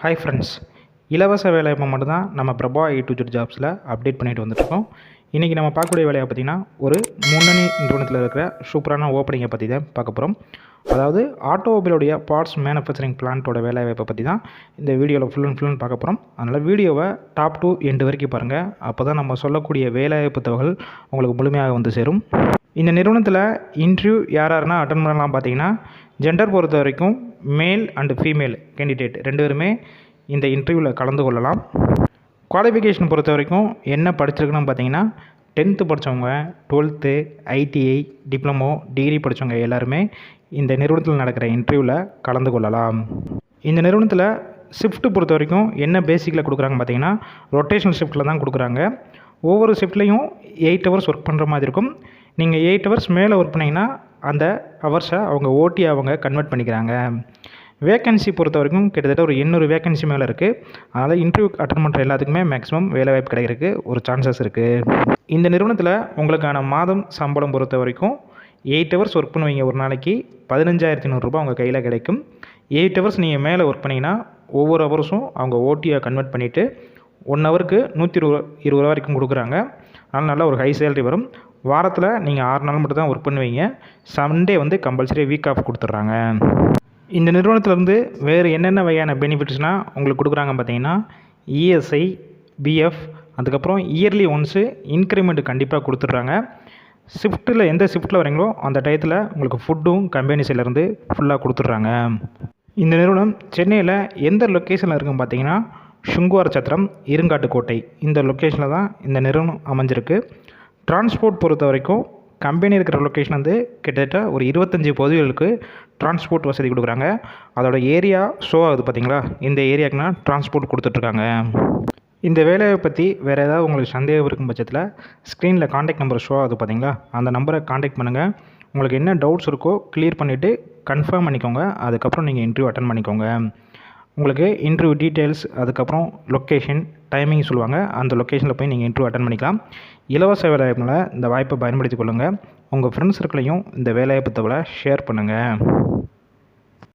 Hi friends இலவச வேலைவாய்ப்பை மட்டும்தான் நம்ம பிரபா ஐ டூ ஜெட் ஜாப்ஸில் அப்டேட் பண்ணிட்டு வந்துட்டுருக்கோம். இன்றைக்கி நம்ம பார்க்கக்கூடிய வேலையை பார்த்திங்கன்னா ஒரு முன்னணி நிறுவனத்தில் இருக்கிற சூப்பரான ஓப்பனிங்கை பற்றி தான் பார்க்க போகிறோம் அதாவது ஆட்டோமொபைலுடைய பார்ட்ஸ் மேனுஃபேக்சரிங் பிளான்ட்டோட வேலைவாய்ப்பை பற்றி தான் இந்த வீடியோவில் ஃபுல் அண்ட் ஃபுல்லுன்னு பார்க்க போகிறோம் அதனால் வீடியோவை டாப் டூ எண்டு வரைக்கும் பாருங்கள் அப்போ தான் நம்ம சொல்லக்கூடிய வேலைவாய்ப்பு தகவல் உங்களுக்கு முழுமையாக வந்து சேரும். இந்த நிறுவனத்தில் இன்டர்வியூ யார் யாருன்னா அட்டன் பண்ணலாம் பார்த்தீங்கன்னா ஜெண்டர் பொறுத்த வரைக்கும் மேல் அண்டு ஃபீமேல் கேண்டிடேட் ரெண்டு பேருமே இந்த இன்டர்வியூவில் கலந்து கொள்ளலாம். குவாலிஃபிகேஷன் பொறுத்த வரைக்கும் என்ன படிச்சிருக்குன்னு பார்த்தீங்கன்னா டென்த்து படித்தவங்க டுவெல்த்து ஐடிஐ டிப்ளமோ டிகிரி படித்தவங்க எல்லாருமே இந்த நிறுவனத்தில் நடக்கிற இன்டர்வியூவில் கலந்து கொள்ளலாம். இந்த நிறுவனத்தில் ஷிஃப்ட்டு பொறுத்த வரைக்கும் என்ன பேசிக்கில் கொடுக்குறாங்க பார்த்தீங்கன்னா ரொட்டேஷனல் ஷிஃப்ட்டில் தான் கொடுக்குறாங்க. ஒவ்வொரு ஷிஃப்ட்லேயும் எயிட் ஹவர்ஸ் ஒர்க் பண்ணுற மாதிரி இருக்கும். நீங்கள் எயிட் ஹவர்ஸ் மேலே ஒர்க் பண்ணிங்கன்னா அந்த ஹவர்ஸை அவங்க ஓட்டி அவங்க கன்வெர்ட் பண்ணிக்கிறாங்க. வேக்கன்சி பொறுத்த வரைக்கும் கிட்டத்தட்ட ஒரு எண்ணூறு வேக்கன்சி மேலே இருக்குது அதனால் இன்டர்வியூ அட்டன் பண்ணுற எல்லாத்துக்குமே மேக்ஸிமம் வேலைவாய்ப்பு கிடைக்கிறதுக்கு ஒரு சான்சஸ் இருக்குது இந்த நிறுவனத்தில் உங்களுக்கான மாதம் சம்பளம் பொறுத்த வரைக்கும் எயிட் ஹவர்ஸ் ஒர்க் பண்ணுவீங்க ஒரு நாளைக்கு. பதினஞ்சாயிரத்தி நூறுரூபா உங்கள் கையில் கிடைக்கும். எயிட் ஹவர்ஸ் நீங்கள் மேலே ஒர்க் பண்ணிங்கன்னா ஒவ்வொரு ஹவர்ஸும் அவங்க ஓட்டியை கன்வெர்ட் பண்ணிவிட்டு ஒன் ஹவருக்கு நூற்றி இருபது இருபது ரூபா வரைக்கும் கொடுக்குறாங்க. அதனால் நல்ல ஒரு ஹை சேலரி வரும். வாரத்தில் நீங்கள் ஆறு நாள் மட்டும் தான் ஒர்க் பண்ணுவீங்க. சண்டே வந்து கம்பல்சரி வீக் ஆஃப் கொடுத்துட்றாங்க இந்த நிறுவனத்திலேருந்து வேறு என்னென்ன வகையான பெனிஃபிட்ஸ்னால் உங்களுக்கு கொடுக்குறாங்க பார்த்தீங்கன்னா இஎஸ்ஐ பிஎஃப் அதுக்கப்புறம் இயர்லி ஒன்ஸு இன்க்ரிமெண்ட் கண்டிப்பாக கொடுத்துட்றாங்க ஷிஃப்ட்டில் எந்த ஷிஃப்ட்டில் வரீங்களோ அந்த டயத்தில் உங்களுக்கு ஃபுட்டும் கம்பெனி சைட்லேருந்து ஃபுல்லாக கொடுத்துட்றாங்க இந்த நிறுவனம் சென்னையில் எந்த லொக்கேஷனில் இருக்குன்னு பார்த்தீங்கன்னா சுங்குவார் சத்திரம் இருங்காட்டுக்கோட்டை. இந்த லொக்கேஷனில் தான் இந்த நிறுவனம் அமைஞ்சிருக்கு. டிரான்ஸ்போர்ட் பொறுத்த வரைக்கும் கம்பெனி இருக்கிற லொக்கேஷன் வந்து கிட்டத்தட்ட ஒரு இருபத்தஞ்சி பகுதிகளுக்கு டிரான்ஸ்போர்ட் வசதி கொடுக்குறாங்க. அதோட ஏரியா ஷோ ஆகுது பார்த்தீங்களா இந்த ஏரியாக்குனா டிரான்ஸ்போர்ட் கொடுத்துட்ருக்காங்க. இந்த வேலையை பற்றி வேறு ஏதாவது உங்களுக்கு சந்தேகம் இருக்கும் பட்சத்தில் ஸ்க்ரீனில் காண்டாக்ட் நம்பர் ஷோ ஆகுது பார்த்தீங்களா அந்த நம்பரை காண்டாக்ட் பண்ணுங்கள் உங்களுக்கு என்ன டவுட்ஸ் இருக்கோ கிளியர் பண்ணிவிட்டு கன்ஃபார்ம் பண்ணிக்கோங்க. அதுக்கப்புறம் நீங்கள் இன்டர்வியூ அட்டன் பண்ணிக்கோங்க. உங்களுக்கு இன்டர்வியூ டீட்டெயில்ஸ் அதுக்கப்புறம் லொக்கேஷன் டைமிங் சொல்லுவாங்க. அந்த லொக்கேஷனில் போய் நீங்கள் இன்டர்வியூ அட்டன் பண்ணிக்கலாம். இலவச வேலைவாய்ப்பில் இந்த வாய்ப்பை பயன்படுத்தி கொள்ளுங்கள் உங்கள் ஃப்ரெண்ட்ஸ் சர்க்கிளையும் இந்த வேலைவாய்ப்பு தகவலை ஷேர் பண்ணுங்கள்